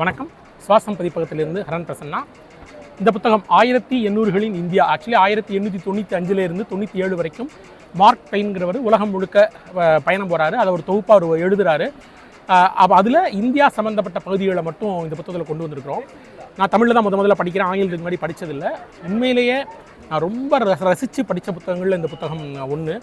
வணக்கம். சுவாசம் பதிப்பகத்திலிருந்து ஹரன் பிரசன்னா. இந்த புத்தகம் ஆயிரத்தி எண்ணூறுகளின் இந்தியா. ஆக்சுவலி ஆயிரத்தி எண்ணூற்றி தொண்ணூற்றி அஞ்சுலேருந்து தொண்ணூற்றி ஏழு வரைக்கும் மார்க் டைன்கிறவர் உலகம் முழுக்க பயணம் போகிறாரு அதை ஒரு தொகுப்பாக அவர் எழுதுகிறாரு அப்போ அதில் இந்தியா சம்மந்தப்பட்ட பகுதிகளை மட்டும் இந்த புத்தகத்தில் கொண்டு வந்திருக்கிறோம். நான் தமிழில் தான் முத முதல்ல படிக்கிறேன். ஆங்கிலத்துக்கு முன்னாடி படித்ததில்லை உண்மையிலேயே நான் ரொம்ப ரசித்து படித்த புத்தகங்களில் இந்த புத்தகம் ஒன்று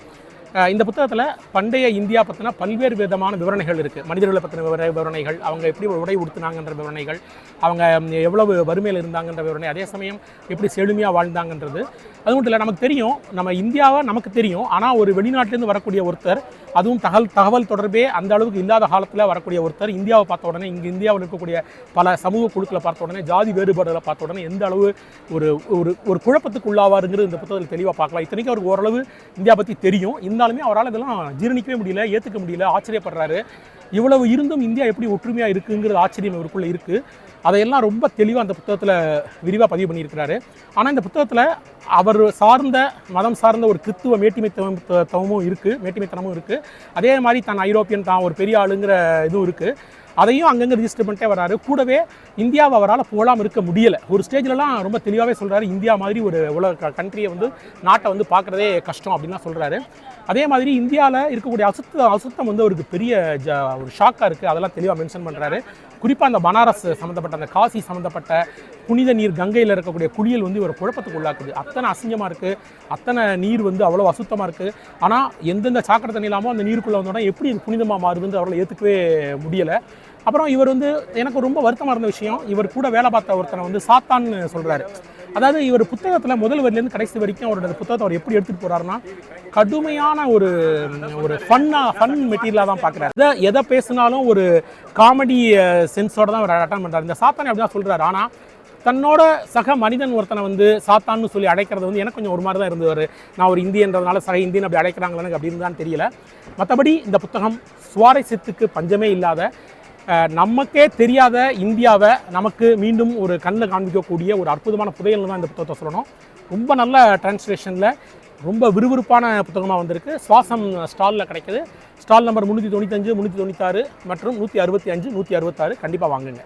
இந்த புத்தகத்தில் பண்டைய இந்தியா பற்றின பல்வேறு விதமான விவரணைகள் இருக்குது மனிதர்களை பற்றின விவர விவரணைகள் அவங்க எப்படி உடை உடுத்துனாங்கன்ற விவரணைகள் அவங்க எவ்வளவு வறுமையில் இருந்தாங்கன்ற விவரணை அதே சமயம் எப்படி செழுமையாக வாழ்ந்தாங்கன்றது. அது மட்டும் இல்லை நமக்கு தெரியும் நம்ம இந்தியாவை நமக்கு தெரியும் ஆனால் ஒரு வெளிநாட்டிலேருந்து வரக்கூடிய ஒருத்தர் அதுவும் தகவல் தகவல் தொடர்பே அந்த அளவுக்கு இல்லாத காலத்தில் வரக்கூடிய ஒருத்தர் இந்தியாவை பார்த்த உடனே இங்கே இந்தியாவில் இருக்கக்கூடிய பல சமூக குழுக்களை பார்த்த உடனே ஜாதி வேறுபாடுகளை பார்த்த உடனே எந்த அளவு ஒரு ஒரு ஒரு குழப்பத்துக்கு உள்ளாவாருங்கிறது இந்த புத்தகத்தில் தெளிவாக பார்க்கலாம். இத்தனைக்கும் அவருக்கு ஓரளவு இந்தியா பற்றி தெரியும். இந்த இருந்தாலுமே அவரால் இதெல்லாம் ஜீரணிக்கவே முடியல ஏற்றுக்க முடியல ஆச்சரியப்படுறாரு. இவ்வளவு இருந்தும் இந்தியா எப்படி ஒற்றுமையாக இருக்குங்கிறது ஆச்சரியம் இவருக்குள்ளே இருக்குது அதையெல்லாம் ரொம்ப தெளிவாக அந்த புத்தகத்தில் விரிவாக பதிவு பண்ணியிருக்கிறாரு. ஆனால் இந்த புத்தகத்தில் அவர் சார்ந்த மதம் சார்ந்த ஒரு கிறித்துவ மேட்டிமைத்தவம் தவமும் இருக்குது மேட்டிமைத்தனமும் இருக்குது அதே மாதிரி தான் ஐரோப்பியன் தான் ஒரு பெரிய ஆளுங்கிற இதுவும் இருக்குது அதையும் அங்கங்கே ரிஜிஸ்டர் பண்ணிட்டே வராரு. கூடவே இந்தியாவை அவரால் போகலாம் இருக்க முடியலை. ஒரு ஸ்டேஜ்லலாம் ரொம்ப தெளிவாகவே சொல்கிறாரு இந்தியா மாதிரி ஒரு உலக கண்ட்ரியை வந்து நாட்டை வந்து பார்க்குறதே கஷ்டம் அப்படின்லாம் சொல்கிறாரு அதே மாதிரி இந்தியாவில் இருக்கக்கூடிய அசுத்த அசுத்தம் வந்து அவருக்கு பெரிய ஜ ஒரு ஷாக்காக இருக்குது அதெல்லாம் தெளிவாக மென்ஷன் பண்ணுறாரு குறிப்பாக அந்த பனாரஸ் சம்மந்தப்பட்ட அந்த காசி சம்மந்தப்பட்ட புனித நீர் கங்கையில் இருக்கக்கூடிய குளியல் வந்து ஒரு குழப்பத்துக்கு உள்ளாக்குது. அத்தனை அசிங்கமாக இருக்குது அத்தனை நீர் வந்து அவ்வளோ அசுத்தமாக இருக்குது ஆனால் எந்தெந்த சாக்கடை தண்ணி இல்லாமல் அந்த நீருக்குள்ளே வந்தோடனே எப்படி இது புனிதமாக மாறுதுன்னு அவரால் ஏற்றுக்கவே முடியலை. அப்புறம் இவர் வந்து எனக்கு ரொம்ப வருத்தமாக இருந்த விஷயம் இவர் கூட வேலை பார்த்த ஒருத்தனை வந்து சாத்தான்னு சொல்கிறாரு அதாவது இவர் புத்தகத்தில் முதல் வரிலேருந்து கடைசி வரைக்கும் அவரோட புத்தகத்தை அவர் எப்படி எடுத்துகிட்டு போகிறாருன்னா கடுமையான ஒரு ஒரு ஃபன்னாக ஃபன் மெட்டீரியலாக தான் பார்க்குறாரு எதை எதை பேசினாலும் ஒரு காமெடி சென்ஸோட தான் அவர் அட்டன் பண்ணுறாரு இந்த சாத்தானே அப்படி தான் சொல்கிறாரு ஆனால் தன்னோட சக மனிதன் ஒருத்தனை வந்து சாத்தான்னு சொல்லி அழைக்கிறது வந்து எனக்கு கொஞ்சம் ஒரு மாதிரி தான் இருந்தவர் நான் ஒரு இந்தியன்றதுனால சக இந்தியன் அப்படி அழைக்கிறாங்களே எனக்கு அப்படின்னு தான் தெரியல. மற்றபடி இந்த புத்தகம் சுவாரஸ்யத்துக்கு பஞ்சமே இல்லாத நமக்கே தெரியாத இந்தியாவை நமக்கு மீண்டும் ஒரு கண்ணில் காண்பிக்கக்கூடிய ஒரு அற்புதமான புதையல்னு தான் இந்த புத்தகத்தை சொல்லணும். ரொம்ப நல்ல டிரான்ஸ்லேஷனில் ரொம்ப விறுவிறுப்பான புத்தகமாக வந்திருக்கு. சுவாசம் ஸ்டாலில் கிடைக்குது. ஸ்டால் நம்பர் முந்நூற்றி தொண்ணூத்தஞ்சு முந்நூற்றி தொண்ணூத்தாறு மற்றும் நூற்றி அறுபத்தி அஞ்சு நூற்றி அறுபத்தாறு. கண்டிப்பாக வாங்குங்க.